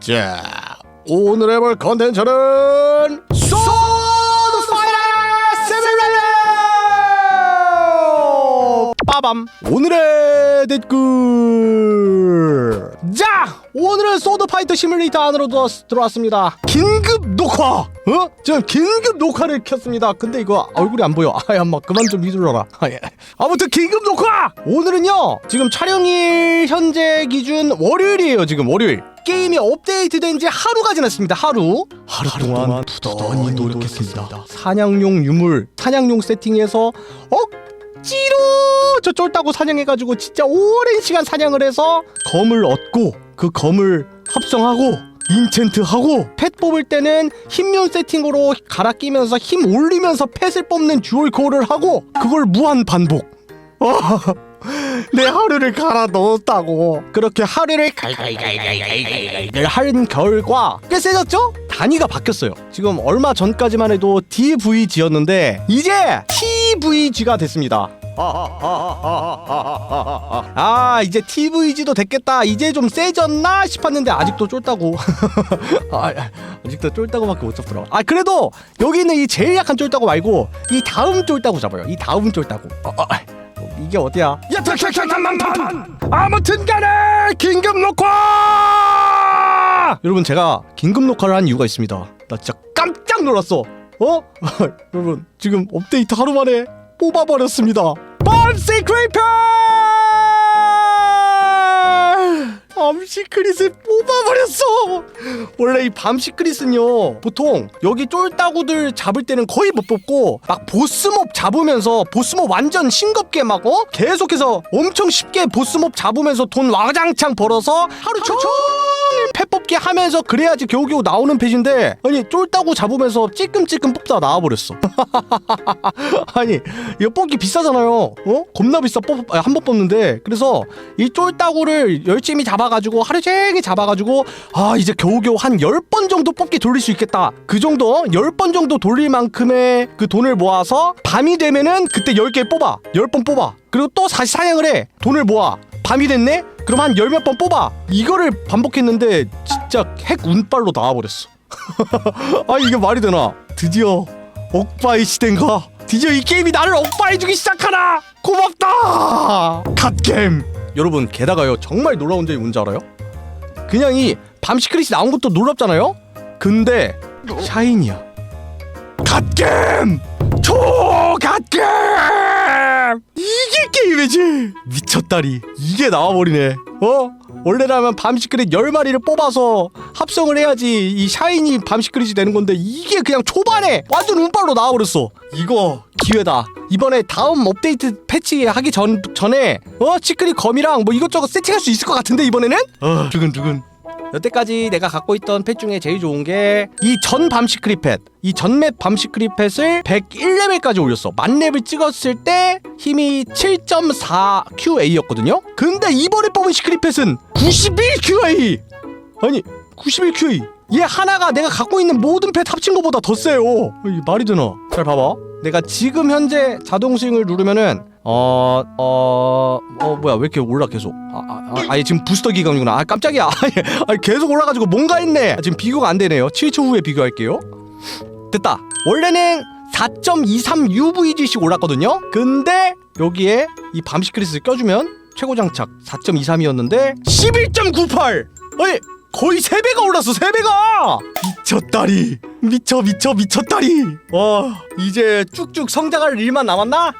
자, 오늘 해볼 컨텐츠는 소드 파이터 시뮬레이터! 빠밤! 오늘의 댓글! 자! 오늘은 소드 파이터 시뮬레이터 안으로 들어왔- 들어왔습니다. 긴급 녹화! 어? 지금 긴급 녹화를 켰습니다. 근데 이거 얼굴이 안 보여. 아야, 막 그만 좀 믿으러라. 아, 예. 아무튼 긴급 녹화! 오늘은요, 지금 촬영일 현재 기준 월요일이에요, 지금 월요일. 게임이 업데이트된 지 하루가 지났습니다. 하루. 하루, 동안, 부단히 노력했습니다. 사냥용 유물, 사냥용 세팅해서 억지로 저 쫄다고 사냥해가지고 진짜 오랜 시간 사냥을 해서 검을 얻고 그 검을 합성하고 인챈트하고 펫 뽑을 때는 힘용 세팅으로 갈아 끼면서 힘 올리면서 펫을 뽑는 듀얼 코어를 하고 그걸 무한 반복. 내 하루를 갈아 넣었다고. 그렇게 하루를 갈갈갈갈갈갈갈 한 결과 꽤 세졌죠? 단위가 바뀌었어요. 지금 얼마 전까지만 해도 DVG였는데 이제 TVG가 됐습니다. 아 이제 TVG도 됐겠다. 이제 좀 세졌나 싶었는데 아직도 쫄다고. 아, 아직도 쫄다고밖에 못 잡더라 아 그래도 여기 있는 이 제일 약한 쫄다고 말고 이 다음 쫄다고 잡아요. 이 다음 쫄다고. 어, 어, 이게 어디야? 야 탁탁탁탁만판 아무튼 간에 긴급 녹화! 여러분 제가 긴급 녹화를 한 이유가 있습니다. 나 진짜 깜짝 놀랐어. 어? 여러분 지금 업데이트 하루 만에 뽑아버렸습니다. 밤시 크리퍼 밤시크릿을 뽑아버렸어 원래 이 밤시크릿은요 보통 여기 쫄따구들 잡을 때는 거의 못 뽑고 막 보스몹 잡으면서 보스몹 완전 싱겁게 막 어? 계속해서 엄청 쉽게 보스몹 잡으면서 돈 와장창 벌어서 하루 종일 패 뽑기 하면서 그래야지 겨우겨우 나오는 펫인데 아니 쫄따구 잡으면서 찔끔찔끔 뽑다 나와버렸어. 아니 이거 뽑기 비싸잖아요. 어? 겁나 비싸 뽑, 한 번 뽑는데. 그래서 이 쫄따구를 열심히 잡아가지고 하루 종일 잡아가지고 아 이제 겨우겨우 한 10번 정도 뽑기 돌릴 수 있겠다. 그 정도 10번 정도 돌릴 만큼의 그 돈을 모아서 밤이 되면은 그때 10개 뽑아. 10번 뽑아. 그리고 또 다시 사냥을 해. 돈을 모아. 밤이 됐네? 그럼 한 열 몇 번 뽑아. 이거를 반복했는데 진짜 핵 운빨로 나와버렸어. 아 이게 말이 되나? 드디어 억바의 시대인가? 드디어 이 게임이 나를 억바해주기 시작하나? 고맙다! 갓겜! 여러분 게다가요 정말 놀라운 점이 뭔지 알아요? 그냥 이 밤시크릿이 나온 것도 놀랍잖아요? 근데 샤이니야. 갓겜! 초갓겜 이게 게임이지. 미쳤다리. 이게 나와버리네. 어? 원래라면 밤시크릿 10마리를 뽑아서 합성을 해야지 이 샤이니 밤시크릿이 되는 건데 이게 그냥 초반에 완전 운빨로 나와버렸어. 이거 기회다. 이번에 다음 업데이트 패치 하기 전, 전에 어? 시크릿 검이랑 뭐 이것저것 세팅할 수 있을 것 같은데 이번에는? 어. 두근두근 여태까지 내가 갖고 있던 펫 중에 제일 좋은 게 이 전 밤시크릿 펫, 이 전맵 밤시크릿 펫을 101레벨까지 올렸어. 만렙을 찍었을 때 힘이 7.4 QA였거든요. 근데 이번에 뽑은 시크릿 펫은 91 QA. 아니 91 QA. 얘 하나가 내가 갖고 있는 모든 펫 합친 것보다 더 세요. 이게 말이 되나? 잘 봐봐. 내가 지금 현재 자동 스윙을 누르면은 어, 어, 어, 뭐야, 왜 이렇게 올라 계속? 아, 아, 아, 아니, 지금 부스터 기간이구나. 아, 깜짝이야. 아니, 계속 올라가지고 뭔가 했네. 아, 지금 비교가 안 되네요. 7초 후에 비교할게요. 됐다. 원래는 4.23 UVG씩 올랐거든요. 근데 여기에 이 밤시크릿을 껴주면 최고 장착 4.23이었는데 11.98. 아니, 거의 3배가 올랐어 3배가 미쳤다리 미쳐 미쳐 미쳤다리 와 이제 쭉쭉 성장할 일만 남았나?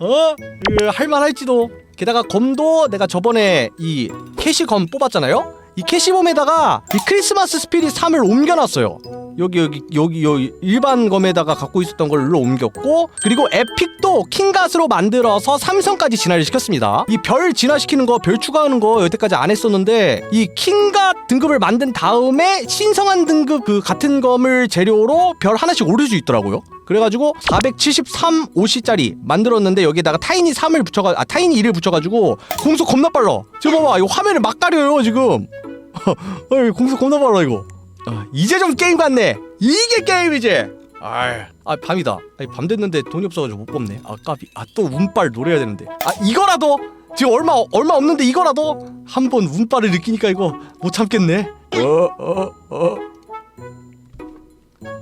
어? 그, 할만할지도. 게다가 검도 내가 저번에 이 캐시검 뽑았잖아요? 이 캐시범에다가 이 크리스마스 스피릿 3을 옮겨놨어요 여기 여기 여기 여기 일반 검에다가 갖고 있었던 걸 일로 옮겼고 그리고 에픽도 킹갓으로 만들어서 삼성까지 진화를 시켰습니다. 이 별 진화시키는 거 별 추가하는 거 여태까지 안 했었는데 이 킹갓 등급을 만든 다음에 신성한 등급 그 같은 검을 재료로 별 하나씩 오를 수 있더라고요. 그래가지고 473 OC짜리 만들었는데 여기에다가 타이니 3을 붙여가 아 타이니 1을 붙여가지고 공속 겁나 빨라. 지금 봐봐 이거 화면을 막 가려요 지금. 공속 겁나 빨라 이거 아, 이제 좀 게임 같네 이게 게임이지 아이, 아 밤이다 아니, 밤 됐는데 돈이 없어가지고 못 뽑네 아 까비 아또 운빨 노려야 되는데 아 이거라도 지금 얼마 얼마 없는데 이거라도 한 번 운빨을 느끼니까 이거 못 참겠네. 어어 어.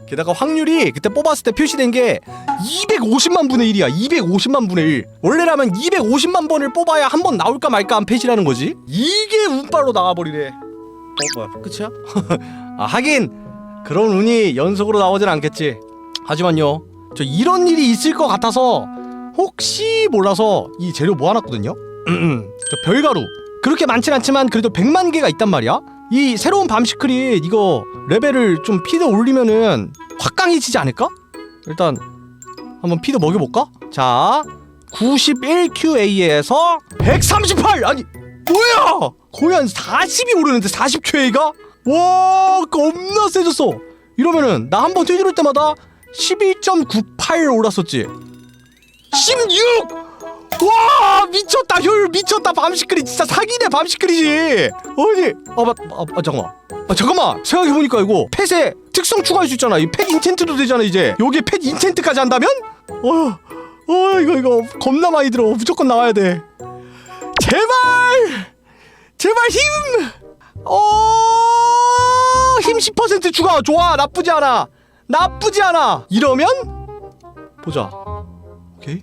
게다가 확률이 그때 뽑았을 때 표시된 게 250만 분의 1이야. 250만 분의 1. 원래라면 250만 번을 뽑아야 한 번 나올까 말까 한 펫이라는 거지. 이게 운빨로 나와버리네. 어 뭐야 끝이야? 아 하긴 그런 운이 연속으로 나오진 않겠지. 하지만요, 저 이런 일이 있을 것 같아서 혹시 몰라서 이 재료 모아놨거든요. 저 별가루 그렇게 많진 않지만 그래도 100만 개가 있단 말이야. 이 새로운 밤시크릿 이거 레벨을 좀 피드 올리면은 확 강해지지 않을까? 일단 한번 피드 먹여볼까? 자 91QA에서 138 아니 뭐야 거의 한 40이 오르는데 40QA가 와 겁나 세졌어. 이러면은 나 한번 뒤집을 때마다 11.98 올랐었지. 16! 와 미쳤다. 효율 미쳤다. 밤시크릿 진짜 사기네 밤시크릿이 아니 아, 맞, 아, 아 잠깐만. 아 잠깐만. 생각해보니까 이거 펫에 특성 추가할 수 있잖아. 이 펫 인챈트도 되잖아 이제. 여기에 펫 인챈트까지 한다면? 어, 어 이거 이거 겁나 많이 들어. 무조건 나와야 돼. 제발! 제발 힘! 어, 힘 10% 추가 좋아 나쁘지 않아 나쁘지 않아 이러면 보자 오케이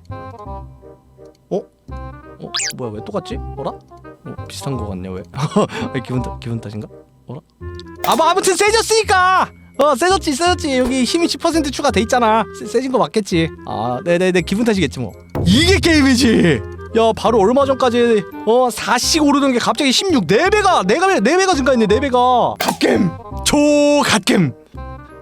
어? 어? 뭐야 왜 똑같지? 어라? 어, 비슷한 거 같네 왜? 왜 기분 탓 기분 탓인가? 어라? 아뭐 아무튼 세졌으니까 어 세졌지 세졌지 여기 힘이 10% 추가돼 있잖아 세, 세진 거 맞겠지 아 네네네 기분 탓이겠지 뭐 이게 게임이지 야 바로 얼마 전까지 어 4씩 오르던 게 갑자기 16 4배가 4배가 4배가 증가했네 4배가. 갓겜. 초 갓겜.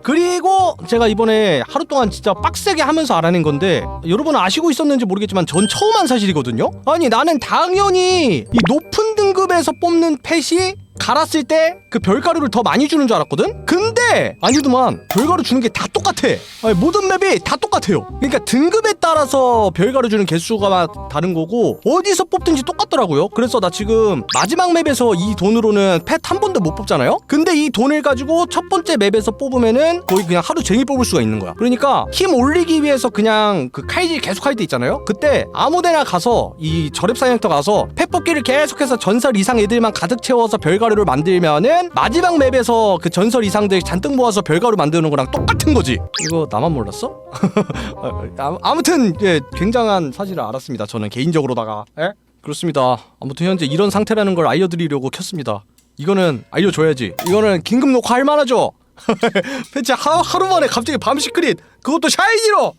그리고 제가 이번에 하루 동안 진짜 빡세게 하면서 알아낸 건데 여러분 아시고 있었는지 모르겠지만 전 처음 한 사실이거든요. 아니 나는 당연히 이 높은 등급에서 뽑는 펫이 갈았을 때 그 별가루를 더 많이 주는 줄 알았거든? 근데 아니더만 별가루 주는 게 다 똑같아 아니, 모든 맵이 다 똑같아요 그러니까 등급에 따라서 별가루 주는 개수가 다른 거고 어디서 뽑든지 똑같더라고요 그래서 나 지금 마지막 맵에서 이 돈으로는 펫 한 번도 못 뽑잖아요? 근데 이 돈을 가지고 첫 번째 맵에서 뽑으면은 거의 그냥 하루 종일 뽑을 수가 있는 거야 그러니까 힘 올리기 위해서 그냥 그 칼질 계속 할 때 있잖아요? 그때 아무데나 가서 이 저랩 사냥터 가서 펫 뽑기를 계속해서 전설 이상 애들만 가득 채워서 별가루 를 만들면은 마지막 맵에서 그 전설 이상들 잔뜩 모아서 별가루 만드는 거랑 똑같은 거지. 이거 나만 몰랐어? 아, 아무튼 예, 굉장한 사실을 알았습니다. 저는 개인적으로다가. 예? 그렇습니다. 아무튼 현재 이런 상태라는 걸 알려드리려고 켰습니다. 이거는 알려줘야지. 이거는 긴급 녹화 할 만하죠. 패치 하, 하루 만에 갑자기 밤 시크릿 그것도 샤이니로.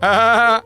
아,